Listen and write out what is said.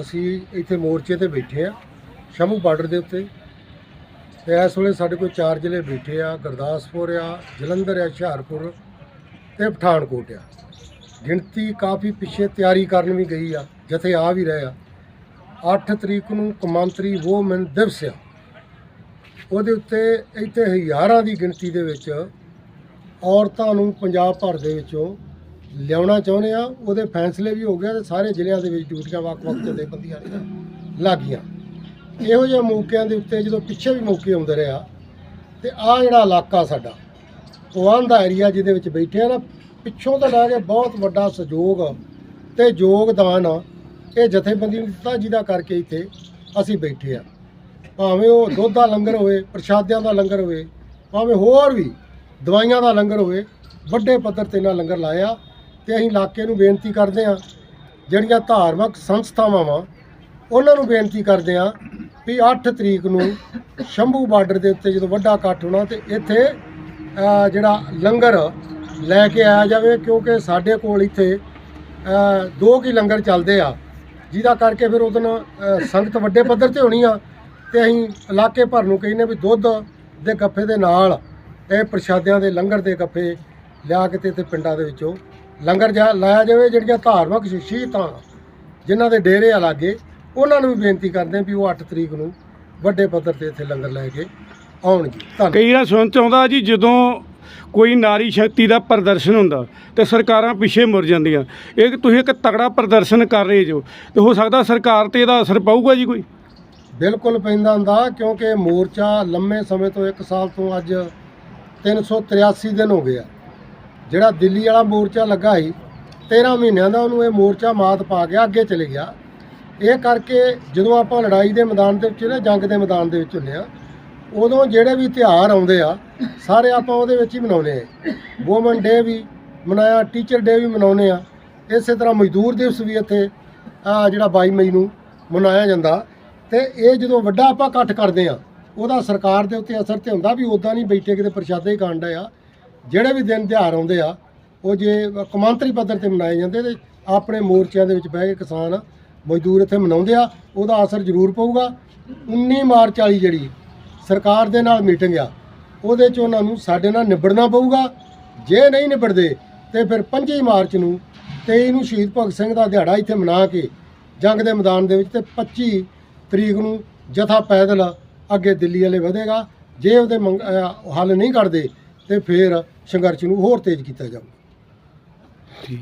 ਅਸੀਂ ਇੱਥੇ ਮੋਰਚੇ ਤੇ ਬੈਠੇ ਆ, ਸ਼ੰਭੂ ਬਾਰਡਰ ਦੇ ਉੱਤੇ। ਤੇ ਇਸ ਵੇਲੇ ਸਾਡੇ ਕੋਲ ਚਾਰ ਜ਼ਿਲ੍ਹੇ ਬੈਠੇ ਆ, ਗੁਰਦਾਸਪੁਰ ਆ, ਜਲੰਧਰ ਆ, ਹੁਸ਼ਿਆਰਪੁਰ ਤੇ ਪਠਾਨਕੋਟ ਆ। ਗਿਣਤੀ ਕਾਫੀ ਪਿੱਛੇ ਤਿਆਰੀ ਕਰਨ ਵੀ ਗਈ ਆ, ਜਥੇ ਆ ਵੀ ਰਹੇ ਆ। 8 ਤਰੀਕ ਨੂੰ ਕਮਾਂਤਰੀ ਵੋਮਨ ਦਿਵਸ ਆ। ਉਹਦੇ ਉੱਤੇ ਇੱਥੇ ਹਜ਼ਾਰਾਂ ਦੀ ਗਿਣਤੀ ਦੇ ਵਿੱਚ ਔਰਤਾਂ ਨੂੰ ਪੰਜਾਬ ਭਰ ਦੇ ਵਿੱਚੋਂ ਲਿਆਉਣਾ ਚਾਹੁੰਦੇ ਆ, ਉਹਦੇ ਫੈਸਲੇ ਵੀ ਹੋ ਗਏ ਤੇ ਸਾਰੇ ਜ਼ਿਲ੍ਹਿਆਂ ਦੇ ਵਿੱਚ ਡਿਊਟੀਆਂ ਵੱਖ-ਵੱਖ ਜਥੇਬੰਦੀਆਂ ਦੀਆਂ ਲੱਗੀਆਂ ਇਹੋ ਜਿਹੇ ਮੌਕਿਆਂ ਦੇ ਉੱਤੇ ਜਦੋਂ ਪਿੱਛੇ ਵੀ ਮੌਕੇ ਆਉਂਦੇ ਰਿਹਾ ਤੇ ਆ ਜਿਹੜਾ ਇਲਾਕਾ ਸਾਡਾ ਪਵਾਨ ਦਾ ਏਰੀਆ ਜਿਹਦੇ ਵਿੱਚ ਬੈਠੇ ਆ ਨਾ, ਪਿੱਛੋਂ ਤਾਂ ਲੈ ਕੇ ਬਹੁਤ ਵੱਡਾ ਸਹਿਯੋਗ ਤੇ ਯੋਗਦਾਨ ਇਹ ਜਥੇਬੰਦੀ ਨੂੰ ਦਿੱਤਾ ਜਿਹਦਾ ਕਰਕੇ ਇੱਥੇ ਅਸੀਂ ਬੈਠੇ ਆ। ਭਾਵੇਂ ਉਹ ਦੁੱਧ ਦਾ ਲੰਗਰ ਹੋਵੇ, ਪ੍ਰਸ਼ਾਦਿਆਂ ਦਾ ਲੰਗਰ ਹੋਵੇ, ਭਾਵੇਂ ਹੋਰ ਵੀ ਦਵਾਈਆਂ ਦਾ ਲੰਗਰ ਹੋਵੇ, ਵੱਡੇ ਪੱਧਰ ਤੇ ਇਹਨਾਂ ਲੰਗਰ ਲਾਇਆ ਤੇ ਅਸੀਂ ਇਲਾਕੇ ਨੂੰ ਬੇਨਤੀ ਕਰਦੇ ਹਾਂ, ਜਿਹੜੀਆਂ ਧਾਰਮਿਕ ਸੰਸਥਾਵਾਂ ਵਾ, ਉਹਨਾਂ ਨੂੰ ਬੇਨਤੀ ਕਰਦੇ ਹਾਂ ਵੀ 8 ਤਰੀਕ ਨੂੰ ਸ਼ੰਭੂ ਬਾਰਡਰ ਦੇ ਉੱਤੇ ਜਦੋਂ ਵੱਡਾ ਇਕੱਠ ਹੋਣਾ ਤੇ ਇੱਥੇ ਜਿਹੜਾ ਲੰਗਰ ਲੈ ਕੇ ਆਇਆ ਜਾਵੇ, ਕਿਉਂਕਿ ਸਾਡੇ ਕੋਲ ਇੱਥੇ ਦੋ ਕੀ ਲੰਗਰ ਚੱਲਦੇ ਆ, ਜਿਹਦਾ ਕਰਕੇ ਫਿਰ ਉਹਦਨ ਸੰਗਤ ਵੱਡੇ ਪੱਧਰ ਤੇ ਹੋਣੀ ਆ ਤੇ ਅਸੀਂ ਇਲਾਕੇ ਭਰ ਨੂੰ ਕਹਿੰਦੇ ਵੀ ਦੁੱਧ ਦੇ ਗੱਫੇ ਦੇ ਨਾਲ, ਇਹ ਪ੍ਰਸ਼ਾਦਿਆਂ ਦੇ ਲੰਗਰ ਦੇ ਗੱਫੇ ਲਿਆ ਕੇ ਤੇ ਇੱਥੇ ਪਿੰਡਾਂ ਦੇ ਵਿੱਚੋਂ ਲੰਗਰ ਜਾ ਲਾਇਆ ਜਾਵੇ ਜਿਹੜੀਆਂ ਧਾਰਮਿਕ ਸ਼ਖਸੀਅਤਾਂ ਜਿਨ੍ਹਾਂ ਦੇ ਡੇਰੇ ਆ ਲਾਗੇ ਉਹਨਾਂ ਨੂੰ ਵੀ ਬੇਨਤੀ ਕਰਦੇ ਵੀ ਉਹ 8 ਤਰੀਕ ਨੂੰ ਵੱਡੇ ਪੱਧਰ ਤੇ ਇੱਥੇ ਲੰਗਰ ਲੈ ਕੇ ਆਉਣਗੇ। ਧੰਨਵਾਦ। ਕਈ ਵਾਰ ਸੁਣ ਚ ਆਉਂਦਾ ਜੀ ਜਦੋਂ ਕੋਈ ਨਾਰੀ ਸ਼ਕਤੀ ਦਾ ਪ੍ਰਦਰਸ਼ਨ ਹੁੰਦਾ ਤੇ ਸਰਕਾਰਾਂ ਪਿੱਛੇ ਮੁੜ ਜਾਂਦੀਆਂ। ਇਹ ਤੁਸੀਂ ਇੱਕ ਤਗੜਾ ਪ੍ਰਦਰਸ਼ਨ ਕਰ ਰਹੇ ਜੋ ਤੇ ਹੋ ਸਕਦਾ ਸਰਕਾਰ ਤੇ ਇਹਦਾ ਅਸਰ ਪਾਊਗਾ ਜੀ ਕੋਈ? ਬਿਲਕੁਲ ਪੈਂਦਾ ਹੁੰਦਾ ਕਿਉਂਕਿ ਮੋਰਚਾ ਲੰਮੇ ਸਮੇਂ ਤੋਂ 1 ਸਾਲ ਤੋਂ ਅੱਜ 383 ਦਿਨ ਹੋ ਗਏ ਆ। ਜਿਹੜਾ ਦਿੱਲੀ ਵਾਲਾ ਮੋਰਚਾ ਲੱਗਾ ਸੀ 13 ਮਹੀਨਿਆਂ ਦਾ ਉਹਨੂੰ ਇਹ ਮੋਰਚਾ ਮਾਤ ਪਾ ਗਿਆ ਅੱਗੇ ਚਲੇ ਗਿਆ। ਇਹ ਕਰਕੇ ਜਦੋਂ ਆਪਾਂ ਲੜਾਈ ਦੇ ਮੈਦਾਨ ਦੇ ਵਿੱਚ ਨਾ, ਜੰਗ ਦੇ ਮੈਦਾਨ ਦੇ ਵਿੱਚ ਹੁੰਦੇ ਆ ਉਦੋਂ ਜਿਹੜੇ ਵੀ ਤਿਉਹਾਰ ਆਉਂਦੇ ਆ, ਸਾਰੇ ਆਪਾਂ ਉਹਦੇ ਵਿੱਚ ਹੀ ਮਨਾਉਂਦੇ ਆ। ਵੂਮਨ ਡੇ ਵੀ ਮਨਾਇਆ ਟੀਚਰ ਡੇ ਵੀ ਮਨਾਉਂਦੇ ਆ। ਇਸੇ ਤਰ੍ਹਾਂ ਮਜ਼ਦੂਰ ਦਿਵਸ ਵੀ ਇੱਥੇ, ਆ ਜਿਹੜਾ 22 ਮਈ ਨੂੰ ਮਨਾਇਆ ਜਾਂਦਾ। ਤੇ ਇਹ ਜਦੋਂ ਵੱਡਾ ਆਪਾਂ ਇਕੱਠ ਕਰਦੇ ਆ, ਉਹਦਾ ਸਰਕਾਰ ਦੇ ਉੱਤੇ ਅਸਰ ਤੇ ਹੁੰਦਾ ਵੀ ਉਦਾਂ ਨਹੀਂ ਬੈਠੇ ਕਿਤੇ ਪ੍ਰਸ਼ਾਦੇ ਹੀ ਕਾਂਡ ਆ। ਜਿਹੜੇ ਵੀ ਦਿਨ ਤਿਉਹਾਰ ਆਉਂਦੇ ਆ, ਉਹ ਜੇ ਕੌਮਾਂਤਰੀ ਪੱਧਰ ਤੇ ਮਨਾਏ ਜਾਂਦੇ ਤੇ ਆਪਣੇ ਮੋਰਚਿਆਂ ਦੇ ਵਿੱਚ ਬਹਿ ਕੇ ਕਿਸਾਨ ਮਜ਼ਦੂਰ ਇੱਥੇ ਮਨਾਉਂਦੇ ਆ, ਉਹਦਾ ਅਸਰ ਜ਼ਰੂਰ ਪਊਗਾ। 19 ਮਾਰਚ ਵਾਲੀ ਜਿਹੜੀ ਸਰਕਾਰ ਦੇ ਨਾਲ ਮੀਟਿੰਗ ਆ, ਉਹਦੇ 'ਚ ਉਹਨਾਂ ਨੂੰ ਸਾਡੇ ਨਾਲ ਨਿਬੜਨਾ ਪਊਗਾ। ਜੇ ਨਹੀਂ ਨਿਬੜਦੇ, ਤੇ ਫਿਰ 25 ਮਾਰਚ ਨੂੰ 23 ਨੂੰ ਸ਼ਹੀਦ ਭਗਤ ਸਿੰਘ ਦਾ ਦਿਹਾੜਾ ਇੱਥੇ ਮਨਾ ਕੇ ਜੰਗ ਦੇ ਮੈਦਾਨ ਦੇ ਵਿੱਚ ਤੇ 25 ਤਰੀਕ ਨੂੰ ਜਥਾ ਪੈਦਲ ਅੱਗੇ ਦਿੱਲੀ ਵਾਲੇ ਵਧੇਗਾ। ਜੇ ਉਹਦੇ ਮੰਗ- ਹੱਲ ਨਹੀਂ ਕਰਦੇ ਤੇ ਫਿਰ ਸੰਘਰਸ਼ ਨੂੰ ਹੋਰ ਤੇਜ਼ ਕੀਤਾ ਜਾਊਗਾ।